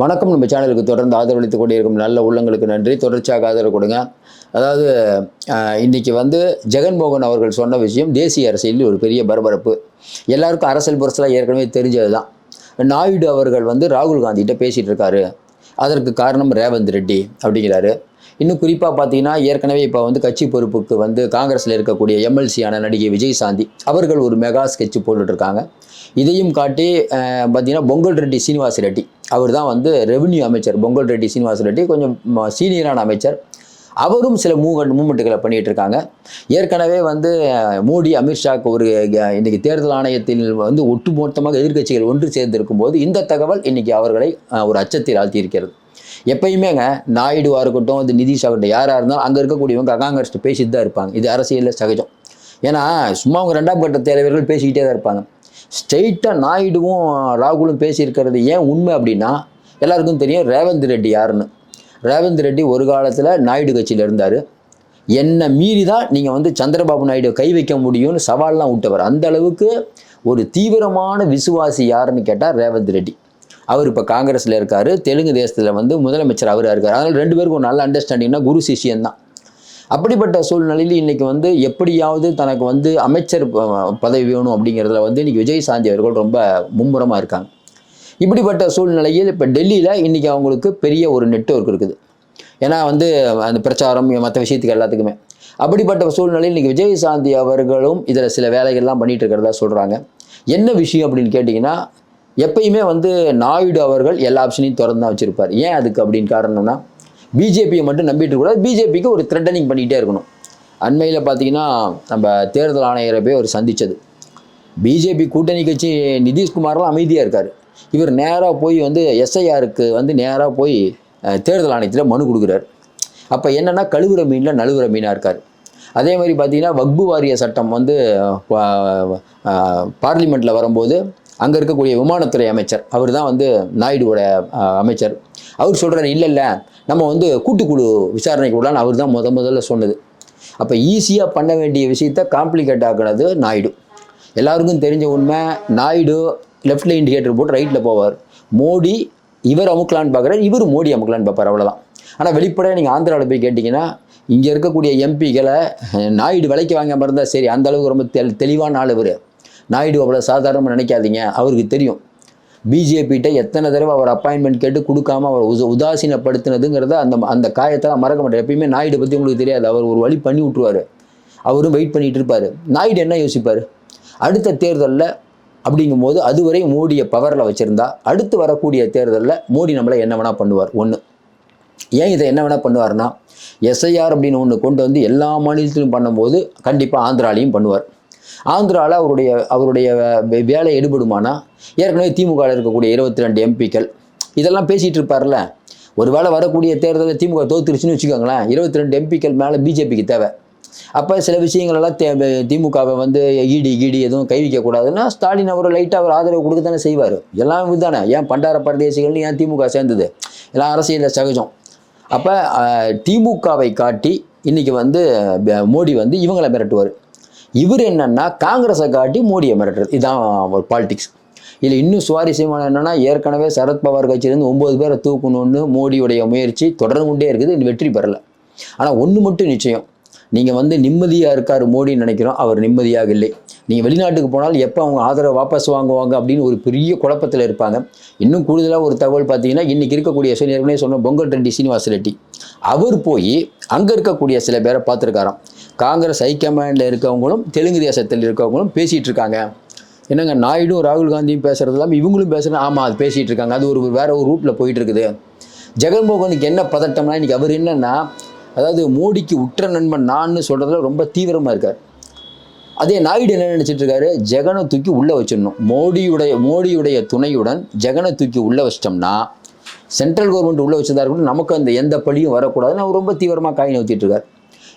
வணக்கம். நம்ம சேனலுக்கு தொடர்ந்து ஆதரவளித்து கொண்டிருக்கும் நல்ல உள்ளங்களுக்கு நன்றி. தொடர்ச்சியாக ஆதரவு கொடுங்க. அதாவது இன்றைக்கி இன்னைக்கு வந்து ஜெகன்மோகன் அவர்கள் சொன்ன விஷயம் தேசிய அரசியலில் ஒரு பெரிய பரபரப்பு. எல்லாருக்கும் அரசியல் புரசலாக ஏற்கனவே தெரிஞ்சது தான் நாயுடு அவர்கள் வந்து ராகுல் காந்திகிட்ட பேசிகிட்டு இருக்காரு. அதற்கு காரணம் ரேவந்த் ரெட்டி அப்படிங்கிறாரு. இன்னும் குறிப்பாக பார்த்தீங்கன்னா ஏற்கனவே இப்போ வந்து கட்சி பொறுப்புக்கு வந்து காங்கிரஸில் இருக்கக்கூடிய எம்எல்சியான நடிகை விஜய் சாந்தி அவர்கள் ஒரு மெகா ஸ்கெட்ச் போட்டுட்ருக்காங்க. இதையும் காட்டி பார்த்தீங்கன்னா பொங்கல் ரெட்டி சீனிவாச ரெட்டி. அவர் தான் வந்து ரெவன்யூ அமைச்சர். பொங்கல் ரெட்டி சீனிவாச ரெட்டி கொஞ்சம் சீனியரான அமைச்சர். அவரும் சில மூவ்மெண்ட் மூமெண்ட்டுகளை பண்ணிகிட்டு இருக்காங்க ஏற்கனவே வந்து மோடி அமித்ஷாக்கு ஒரு இன்றைக்கி தேர்தல் ஆணையத்தில் வந்து ஒட்டுமொத்தமாக எதிர்க்கட்சிகள் ஒன்று சேர்ந்திருக்கும் போது இந்த தகவல் இன்றைக்கி அவர்களை ஒரு அச்சத்தில் ஆழ்த்தியிருக்கிறது. எப்பயுமேங்க நாயுடுவாக இருக்கட்டும் இது நிதிஷ் ஆகட்டும் யாராக இருந்தாலும் அங்கே இருக்கக்கூடியவங்க காங்கிரஸ்ட்டு பேசிட்டு தான் இருப்பாங்க. இது அரசியலில் சகஜம். ஏன்னா சும்மா அவங்க ரெண்டாம் கட்ட தலைவர்கள் பேசிக்கிட்டே தான் இருப்பாங்க. ஸ்ட்ரெயிட்டாக நாயுடுவும் ராகுலும் பேசியிருக்கிறது ஏன் உண்மை அப்படின்னா எல்லாருக்கும் தெரியும் ரேவந்த் ரெட்டி யாருன்னு. ரேவந்த் ரெட்டி ஒரு காலத்தில் நாயுடு கட்சியில் இருந்தார். என்னை மீறி தான் நீங்கள் வந்து சந்திரபாபு நாயுடு கை வைக்க முடியும்னு சவால்லாம் விட்டவர். அந்த அளவுக்கு ஒரு தீவிரமான விசுவாசி யாருன்னு கேட்டால் ரேவந்த் ரெட்டி. அவர் இப்போ காங்கிரஸில் இருக்கார் தெலுங்கு தேசத்தில் வந்து முதலமைச்சர் அவராக இருக்கார். அதனால் ரெண்டு பேருக்கும் ஒரு நல்ல அண்டர்ஸ்டாண்டிங்னா குரு சிஷியன் தான். அப்படிப்பட்ட சூழ்நிலையில் இன்றைக்கி வந்து எப்படியாவது தனக்கு வந்து அமைச்சர் பதவி வேணும் அப்படிங்கிறதுல வந்து இன்றைக்கி விஜய் சாந்தி அவர்கள் ரொம்ப மும்முரமாக இருக்காங்க. இப்படிப்பட்ட சூழ்நிலையில் இப்போ டெல்லியில் இன்றைக்கி அவங்களுக்கு பெரிய ஒரு நெட்ஒர்க் இருக்குது. ஏன்னா வந்து அந்த பிரச்சாரம் மற்ற விஷயத்துக்கு எல்லாத்துக்குமே. அப்படிப்பட்ட சூழ்நிலையில் இன்றைக்கி விஜய் சாந்தி அவர்களும் இதில் சில வேலைகள்லாம் பண்ணிகிட்டு இருக்கிறதா சொல்கிறாங்க என்ன விஷயம் அப்படின்னு கேட்டிங்கன்னா எப்பயுமே வந்து நாயுடு அவர்கள் எல்லா ஆப்ஷனையும் திறந்து தான் வச்சுருப்பார். ஏன் அதுக்கு அப்படின்னு காரணம்னா பிஜேபியை மட்டும் நம்பிட்டு கூடாது. பிஜேபிக்கு ஒரு த்ரெட்டனிங் பண்ணிகிட்டே இருக்கணும். அண்மையில் பார்த்தீங்கன்னா நம்ம தேர்தல் ஆணையரை போய் அவர் சந்தித்தது பிஜேபி கூட்டணி கட்சி நிதிஷ்குமார்லாம் அமைதியாக இருக்கார். இவர் நேராக போய் வந்து எஸ்ஐஆருக்கு வந்து நேராக போய் தேர்தல் ஆணையத்தில் மனு கொடுக்குறாரு. அப்போ என்னென்னா கழுவுற மீனில் நழுவுற மீனாக இருக்கார். அதே மாதிரி பார்த்தீங்கன்னா வக்பு வாரிய சட்டம் வந்து பார்லிமெண்ட்டில் வரும்போது அங்கே இருக்கக்கூடிய விமானத்துறை அமைச்சர். அவர் தான் வந்து நாயுடுவோட அமைச்சர். அவர் சொல்கிறார் இல்லை இல்லை. நம்ம வந்து கூட்டுக்குழு விசாரணைக்கு விடலான்னு அவர் தான் முத முதல்ல சொன்னது. அப்போ ஈஸியாக பண்ண வேண்டிய விஷயத்த காம்ப்ளிகேட் ஆக்குனது நாயுடு. எல்லாருக்கும் தெரிஞ்ச உண்மை நாயுடு லெஃப்டில் இண்டிகேட்டர் போட்டு ரைட்டில் போவார். மோடி இவர் அமுக்கலான்னு பார்க்குறாரு இவர் மோடி அமுக்கலான்னு பார்ப்பார் அவ்வளோதான் ஆனால் வெளிப்படையாக நீங்கள் ஆந்திராவில் போய் கேட்டிங்கன்னா இங்கே இருக்கக்கூடிய எம்பிகளை நாயுடு விலைக்கு வாங்காமல் இருந்தால் சரி அந்தளவுக்கு ரொம்ப தெ தெளிவான ஆள் இவர். நாயுடு அவ்வளோ சாதாரணமாக நினைக்காதீங்க. அவருக்கு தெரியும். பிஜேபிகிட்ட எத்தனை தடவை அவர் அப்பாயின்மெண்ட் கேட்டு கொடுக்காம அவர் உச உதாசீனப்படுத்தினதுங்கிறத அந்த அந்த காயத்தெல்லாம் மறக்க மாட்டார். எப்பயுமே நாயுடு பற்றி உங்களுக்கு தெரியாது. அவர் ஒரு வழி பண்ணி விட்ருவார் அவரும் வெயிட் பண்ணிட்டு இருப்பார். நாயுடு என்ன யோசிப்பார்? அடுத்த தேர்தலில் அப்படிங்கும்போது அதுவரை மோடியை பவரில் வச்சுருந்தா அடுத்து வரக்கூடிய தேர்தலில் மோடி நம்மளை என்ன வேணால் பண்ணுவார். ஒன்று ஏன் இதை என்ன வேணால் பண்ணுவார்னா எஸ்ஐஆர் அப்படின்னு ஒன்று கொண்டு வந்து எல்லா மாநிலத்திலும் பண்ணும்போது கண்டிப்பாக ஆந்திராலையும் பண்ணுவார். ஆந்திராவில் அவருடைய அவருடைய வே- வேலை எடுபடுமானா? ஏற்கனவே திமுகவில் இருக்கக்கூடிய இருபத்தி ரெண்டு எம்பிக்கள். இதெல்லாம் பேசிகிட்டு இருப்பார்ல? ஒருவேளை வரக்கூடிய தேர்தலில் திமுக தோத்துருச்சுன்னு வச்சுக்கோங்களேன். இருபத்தி ரெண்டு எம்பிக்கள் மேலே பிஜேபிக்கு தேவை. அப்போ சில விஷயங்களெல்லாம் தே திமுகவை வந்து இடி கீடி எதுவும் கை வைக்கக்கூடாதுன்னா ஸ்டாலின் அவர் லைட்டாக அவர் ஆதரவு கொடுக்க தானே செய்வார். எல்லாம் இதுதானே. ஏன் பண்டார பரதேசிகள்னு ஏன் திமுக சேர்ந்தது? எல்லாம் அரசியலில் சகஜம். அப்போ திமுகவை காட்டி இன்றைக்கி வந்து மோடி வந்து இவங்களை மிரட்டுவார். இவர் என்னன்னா காங்கிரஸை காட்டி மோடியை மிரட்டுறது. இதுதான் ஒரு பாலிடிக்ஸ் இதில் இன்னும் சுவாரஸ்யமான என்னன்னா ஏற்கனவே சரத்பவார் கட்சியிலேருந்து ஒம்பது பேரை தூக்கணும்னு மோடியுடைய முயற்சி தொடர்ந்து கொண்டே இருக்குது இன்னும் வெற்றி பெறலை. ஆனால் ஒன்று மட்டும் நிச்சயம். நீங்கள் வந்து நிம்மதியாக இருக்கார் மோடின்னு நினைக்கிறோம் அவர் நிம்மதியாக இல்லை. நீங்கள் வெளிநாட்டுக்கு போனால் எப்போ அவங்க ஆதரவை வாபஸ் வாங்குவாங்க அப்படின்னு ஒரு பெரிய குழப்பத்தில் இருப்பாங்க. இன்னும் கூடுதலாக ஒரு தகவல் பார்த்தீங்கன்னா இன்றைக்கி இருக்கக்கூடிய சொன்ன சொன்ன பொங்கல் ரெட்டி சீனிவாஸ் ரெட்டி. அவர் போய் அங்கே இருக்கக்கூடிய சில பேரை பார்த்துருக்காராம். காங்கிரஸ் ஹைகமாண்டில் இருக்கவங்களும் தெலுங்கு தேசத்தில் இருக்கவங்களும் பேசிகிட்டு இருக்காங்க என்னங்க நாயுடும் ராகுல் காந்தியும் பேசுறது இல்லாமல் இவங்களும் பேசுகிறாங்க ஆமாம் அது பேசிகிட்டு இருக்காங்க அது ஒரு வேற ஒரு ரூட்டில் போயிட்டு இருக்குது ஜெகன்மோகனுக்கு என்ன பதட்டம்னா இன்றைக்கி அவர் என்னென்னா அதாவது மோடிக்கு உற்ற நண்பன் நான்னு சொல்கிறதுல ரொம்ப தீவிரமாக இருக்கார். அதே நாயுடு என்ன நினச்சிட்டு இருக்காரு ஜெகனை தூக்கி உள்ளே வச்சிடணும். மோடியுடைய மோடியுடைய துணையுடன் ஜெகனை தூக்கி உள்ளே வச்சிட்டோம்னா சென்ட்ரல் கவர்மெண்ட் உள்ளே வச்சதாக இருக்கட்டும் நமக்கு அந்த எந்த பழியும் வரக்கூடாதுன்னு அவர் ரொம்ப தீவிரமாக காய் நவுத்திட்டு இருக்கார்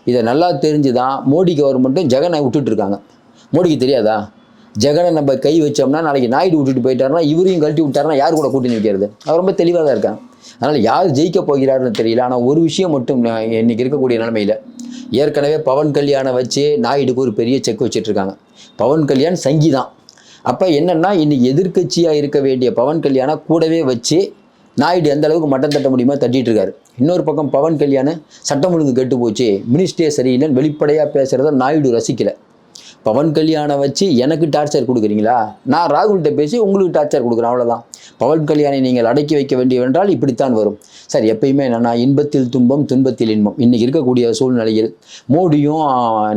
இதை நல்லா தெரிஞ்சு தான் மோடி கவர்மெண்ட்டும் ஜெகனை விட்டுட்டு இருக்காங்க மோடிக்கு தெரியாதா? ஜெகனை நம்ம கை வச்சோம்னா நாளைக்கு நாயுடு விட்டுட்டு போயிட்டாருன்னா இவரையும் கழட்டி விட்டாருன்னா யார் கூட கூட்டணி வைக்கிறது? அவர் ரொம்ப தெளிவாக தான் இருக்காங்க. அதனால் யார் ஜெயிக்க போகிறாருன்னு தெரியல. ஆனால் ஒரு விஷயம் மட்டும் இன்றைக்கி இருக்கக்கூடிய நிலைமையில் ஏற்கனவே பவன் கல்யாணை வச்சு நாயுடுக்கு ஒரு பெரிய செக் வச்சுட்ருக்காங்க பவன் கல்யாண் சங்கி தான் அப்போ என்னென்னா இன்னைக்கு எதிர்க்கட்சியாக இருக்க வேண்டிய பவன் கல்யாணம் கூடவே வச்சு நாயுடு எந்த அளவுக்கு மட்டம் தட்ட முடியுமோ தட்டிட்டு இருக்காரு. இன்னொரு பக்கம் பவன் கல்யாணம் சட்டம் ஒழுங்கு கெட்டு போச்சு மினிஸ்டே சரியில்லைன்னு வெளிப்படையாக பேசுகிறத நாயுடு ரசிக்கல. பவன் கல்யாணம் வச்சு எனக்கு டார்ச்சர் கொடுக்குறீங்களா? நான் ராகுல்கிட்ட பேசி உங்களுக்கு டார்ச்சர் கொடுக்குறேன் அவ்வளோதான் பவன் கல்யாணை நீங்கள் அடக்கி வைக்க வேண்டியவென்றால் இப்படித்தான் வரும். சார் எப்பயுமே என்னென்னா இன்பத்தில் துன்பம் துன்பத்தில் இன்பம். இன்னைக்கு இருக்கக்கூடிய சூழ்நிலையில் மோடியும்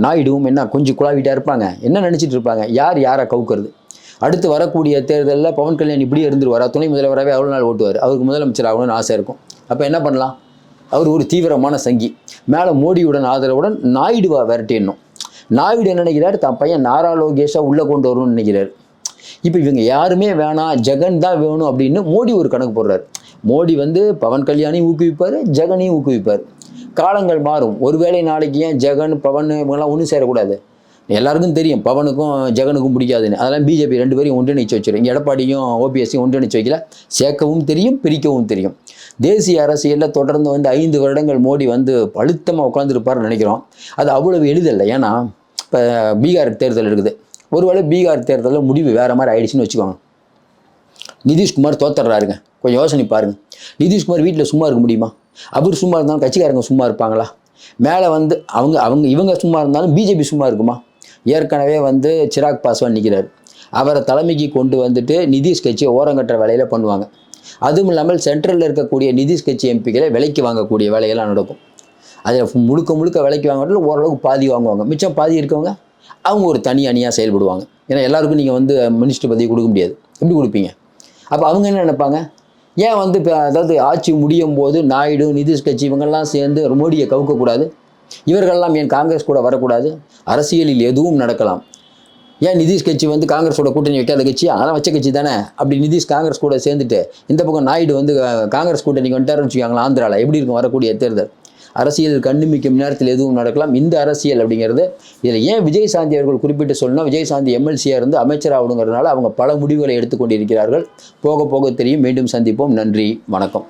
நாயுடுவும் என்ன கொஞ்சம் குழாவிட்டா இருப்பாங்க. என்ன நினச்சிட்டு இருப்பாங்க? யார் யாரை கவுக்கிறது? அடுத்து வரக்கூடிய தேர்தலில் பவன் கல்யாண் இப்படியே இருந்துருவாரா? துணை முதல்வராகவே அவ்வளோ நாள் ஓட்டுவார். அவருக்கு முதலமைச்சர் ஆகணும்னு ஆசை இருக்கும். அப்போ என்ன பண்ணலாம்? அவர் ஒரு தீவிரமான சங்கி. மேலே மோடியுடன் ஆதரவுடன் நாயுடுவா விரட்டிடணும். நாயுடு என்ன நினைக்கிறார்? தான் பையன் நாரா லோகேஷா உள்ளே கொண்டு வரணும்னு நினைக்கிறார். இப்போ இவங்க யாருமே வேணாம். ஜெகன் தான் வேணும் அப்படின்னு மோடி ஒரு கணக்கு போடுறார். மோடி வந்து பவன் கல்யாணையும் ஊக்குவிப்பார் ஜெகனையும் ஊக்குவிப்பார். காலங்கள் மாறும். ஒருவேளை நாளைக்கு ஏன் ஜெகன் பவன் இவங்கெல்லாம் ஒன்றும் சேரக்கூடாது. எல்லாருக்கும் தெரியும் பவனுக்கும் ஜெகனுக்கும் பிடிக்காதுன்னு. அதெல்லாம் பிஜேபி ரெண்டு பேரையும் ஒன்றிணைச்சு வச்சிடும் இங்கே எடப்பாடியும் ஓபிஎஸ்சியும் ஒன்றிணைச்சு வைக்கல. சேர்க்கவும் தெரியும் பிரிக்கவும் தெரியும். தேசிய அரசியலில் தொடர்ந்து வந்து ஐந்து வருடங்கள் மோடி வந்து பழுத்தமாக உட்காந்துருப்பார்னு நினைக்கிறோம். அது அவ்வளவு எளிதல்ல. ஏன்னா இப்போ பீகார் தேர்தல் இருக்குது. ஒருவேளை பீகார் தேர்தலில் முடிவு வேறு மாதிரி ஆயிடுச்சுன்னு வச்சுக்கோங்க. நிதிஷ்குமார் தோத்துறாருங்க. கொஞ்சம் யோசனை பாருங்க. நிதிஷ்குமார் வீட்டில் சும்மா இருக்க முடியுமா? அவர் சும்மா இருந்தாலும் கட்சிக்காரங்க சும்மா இருப்பாங்களா? மேலே வந்து அவங்க அவங்க இவங்க சும்மா இருந்தாலும் பிஜேபி சும்மா இருக்குமா? ஏற்கனவே வந்து சிராக் பாஸ்வான் நிற்கிறார் அவரை தலைமைக்கு கொண்டு வந்துட்டு நிதிஷ் கட்சியை ஓரங்கட்டுற வேலையில் பண்ணுவாங்க. அதுவும் இல்லாமல் சென்ட்ரலில் இருக்கக்கூடிய நிதிஷ் கட்சி எம்பிக்களை விலைக்கு வாங்கக்கூடிய வேலையெல்லாம் நடக்கும். அதில் முழுக்க முழுக்க விலைக்கு வாங்குறதுல ஓரளவுக்கு பாதி வாங்குவாங்க. மிச்சம் பாதி இருக்கவங்க அவங்க ஒரு தனி அணியாக செயல்படுவாங்க. ஏன்னா எல்லாருக்கும் நீங்கள் வந்து மினிஸ்டர் பதவி கொடுக்க முடியாது. எப்படி கொடுப்பீங்க? அப்போ அவங்க என்ன நினைப்பாங்க? ஏன் வந்து இப்போ அதாவது ஆட்சி முடியும் போது நாயுடு நிதிஷ் கட்சி இவங்கெல்லாம் சேர்ந்து மோடியை கவுக்கக்கூடாது? இவர்கள்லாம் ஏன் காங்கிரஸ் கூட வரக்கூடாது? அரசியலில் எதுவும் நடக்கலாம். ஏன் நிதிஷ் கட்சி வந்து காங்கிரஸோட கூட்டணி வைக்காத கட்சி? அதெல்லாம் வச்ச கட்சி தானே. அப்படி நிதிஷ் காங்கிரஸ் கூட சேர்ந்துட்டு இந்த பக்கம் நாயுடு வந்து காங்கிரஸ் கூட்டணிக்கு வந்துட்டாருன்னு வச்சுக்காங்களா ஆந்திராவில் எப்படி இருக்கும் வரக்கூடிய தேர்தல்? அரசியல் கண்ணுமிக்கும் நேரத்தில் எதுவும் நடக்கலாம். இந்த அரசியல் அப்படிங்கிறது இதில் ஏன் விஜய் சாந்தி அவர்கள் குறிப்பிட்டு சொல்லணும்? விஜய் சாந்தி எம்எல்சியாக இருந்து அமைச்சராகணுங்கிறதுனால அவங்க பல முடிவுகளை எடுத்துக்கொண்டிருக்கிறார்கள் போக போக தெரியும். மீண்டும் சந்திப்போம். நன்றி. வணக்கம்.